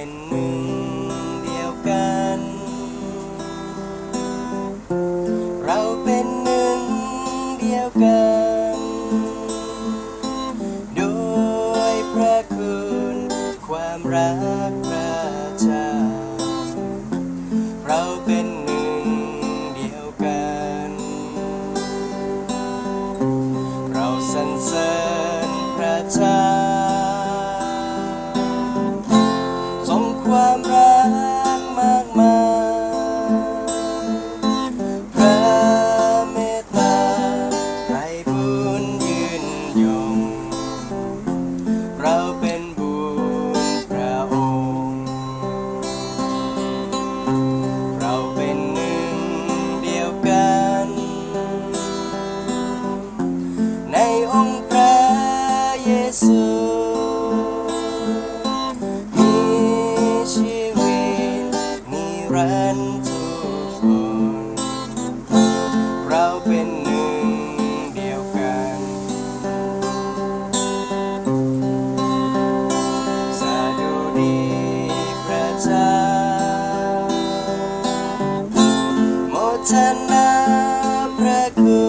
เป็นหนึ่งเดียวกัน เราเป็นหนึ่งเดียวกัน โดยพระคุณความรักพระเจ้าเราเป็นหนึ่งเดียวกัน เราสรรเสริญ องค์พระเยซูมีชีวิตนิรันดร์ทุกคนเราเป็นหนึ่งเดียวกัน สาดุดีพระเจ้าโมทนาพระคุณ